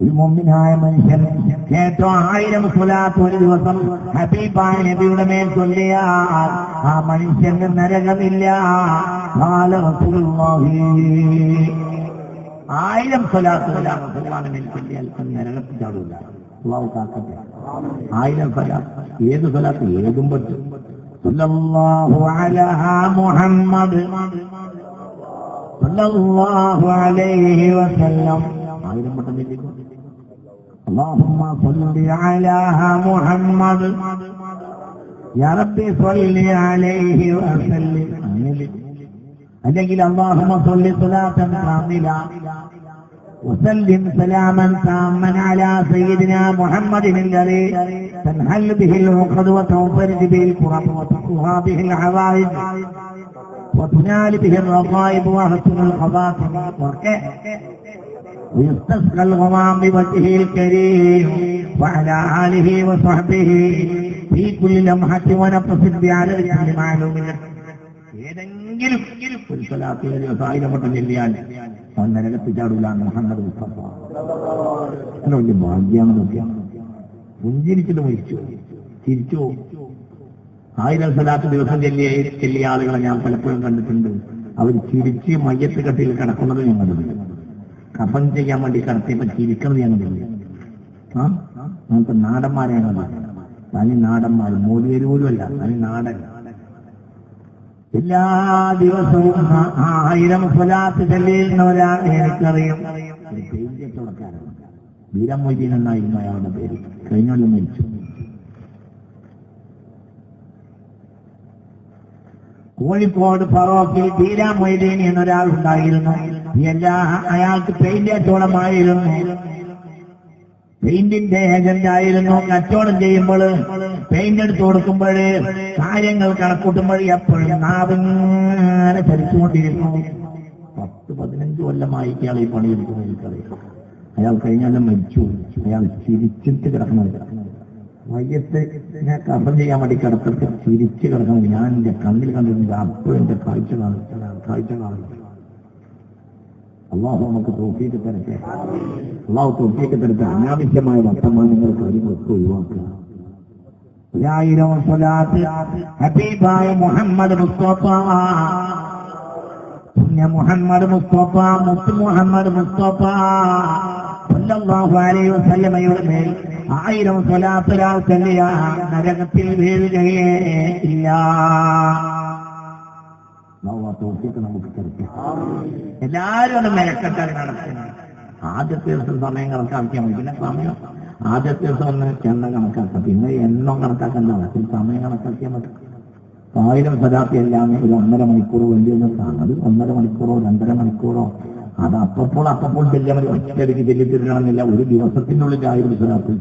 ഒരു മുമ്പിനായ മനുഷ്യൻ ഏറ്റവും ആയിരം സ്വലാത്ത് ഒരു ദിവസം ഹബീബായ നബിയുടെ മേൽ ചൊല്ലിയാൽ ആ മനുഷ്യന് നരകമില്ല. ആയിരം സ്വലാത്ത് റസൂലുള്ളാഹിന്റെ മേൽ ചൊല്ലിയാൽ നരകത്തിൽ കാക്കട്ടെ. ആയിരം സ്വലാത്ത്. ഏത് സ്വലാത്ത്? ഏതും പറ്റും. മുഹമ്മദ്. വസല്ലം. ആയിരം വട്ടം ചൊല്ലിക്കോ اللهم صل على محمد يا ربي صل عليه وسلم അല്ലെങ്കിൽ اللهم صل صلاة كاملة وسلم سلاما تاما على سيدنا محمد الذي تنحل به العقد وتنفرج به الكرب وتقوى به العوائد وتنال به الرغائب وحسن الخواتم ويستسقى الغمام بوجهه الكريم وعلى آله وصحبه في كل لمحة ونفس بعدد كل معلوم لك ഏതെങ്കിലും ഒരു സ്വലാത്ത് ഒരു ദിവസം ആയിരം വട്ടം ചെല്ലിയാൽ അവൻ നരകത്ത് ചാടൂല മുഹമ്മദ് മുസ്തഫ അല്ല വലിയ ഭാഗ്യാണെന്ന് നോക്കിയാണ് പുഞ്ചിരിച്ചിട്ട് മരിച്ചു ചിരിച്ചു ആയിരം സ്വലാത്ത് ദിവസം ചെല്ലിയ ചെല്ലിയ ആളുകളെ ഞാൻ പലപ്പോഴും കണ്ടിട്ടുണ്ട് അവർ ചിരിച്ച് മയ്യത്ത് കെട്ടിൽ കിടക്കുന്നത് ഞാൻ കണ്ടിട്ടുണ്ട് കഫൻ ചെയ്യാൻ വേണ്ടി കിടത്തിയപ്പോ ഞാൻ കണ്ടില്ല ആ? നമുക്ക് നാടന്മാരെ ഞങ്ങൾ തനി നാടന്മാർ മോദിയേര് പോലും അല്ല തനി നാടൻ. എല്ലാ ദിവസവും ആയിരം സ്വലാത്ത് ചെല്ലുന്നവരാണ് എനിക്കറിയും. പെയിന്റ് കച്ചവടക്കാരൻ വീരം മൊയ്തീൻ എന്നായിരുന്നു അയാളുടെ പേര്. കഴിഞ്ഞൊല്ലം മരിച്ചു. കോഴിക്കോട് ഫറോക്കിൽ ബീരാ മൊയ്തീൻ എന്നൊരാൾ ഉണ്ടായിരുന്നു. എല്ലാ അയാൾക്ക് പെയിന്റേറ്റോളമായിരുന്നു പെയിന്റിന്റെ ഏജന്റ് ആയിരുന്നു. കച്ചവടം ചെയ്യുമ്പോൾ പെയിന്റ് എടുത്തു കൊടുക്കുമ്പോൾ കാര്യങ്ങൾ കണക്കൂട്ടുമ്പോൾ എപ്പോഴും നാവിങ്ങനെ ചലിച്ചുകൊണ്ടിരുന്നു. പത്ത് പതിനഞ്ച് കൊല്ലമായി ഇയാൾ ഈ പണിയെടുക്കുന്നത് എനിക്കറിയാം. അയാൾ കഴിഞ്ഞാലും മരിച്ചു. അയാൾ ചിരിച്ചിട്ട് കിടക്കുന്നത്. വയ്യത്ത് ഞാൻ കഫം ചെയ്യാൻ വേണ്ടി കിടത്തിട്ട് തിരിച്ചു കിടക്കണം ഞാൻ എന്റെ കണ്ണിൽ കണ്ടിരുന്നില്ല അപ്പോൾ എന്റെ കാഴ്ച കാഴ്ച കാണിച്ചു അള്ളാഹു നമുക്ക് തോഫീക്ക് തരട്ടെ. അള്ളാഹു തോഫീക്ക് തരട്ടെ. അനാവശ്യമായ വർത്തമാനങ്ങൾ കാര്യങ്ങളൊക്കെ ഒഴിവാക്കുക. ഒരായിരം സ്വലാത്ത് ഹബീബായ മുഹമ്മദ് മുസ്തഫ പുണ്യ മുഹമ്മദ് മുസ്തഫ മുത്ത് മുഹമ്മദ് മുസ്തഫ അലൈഹി വസല്ലമയുടെ മേൽ ആയിരം സ്വലാത്ത് ഒരാൾ ചൊല്ലിയ നരകത്തിൽ വേദനയേ ഇല്ല. നമുക്ക് എല്ലാരും ഒന്ന് മെനക്കെട്ടാണ് നടക്കുന്നത് ആദ്യത്തെ ദിവസം സമയം കണക്കാക്കിയാൽ മതി. പിന്നെ സമയം. ആദ്യത്തെ ദിവസം ഒന്ന് ചെന്ന കണക്കാക്കാം. പിന്നെ എണ്ണം കണക്കാക്കേണ്ട. സമയം കണക്കാക്കിയാൽ മതി. ആയിരം സലാത്തി എല്ലാം ഒരു ഒന്നര മണിക്കൂർ വലിയ ദിവസമാണ് അത് ഒന്നര മണിക്കൂറോ രണ്ടര മണിക്കൂറോ. അത് അപ്പപ്പോൾ അപ്പപ്പോൾ ചെല്ലാൻ ഒറ്റയടിക്ക് ചെല്ലിത്തരണമെന്നില്ല. ഒരു ദിവസത്തിനുള്ളിൽ ആയിരം സലാത്തി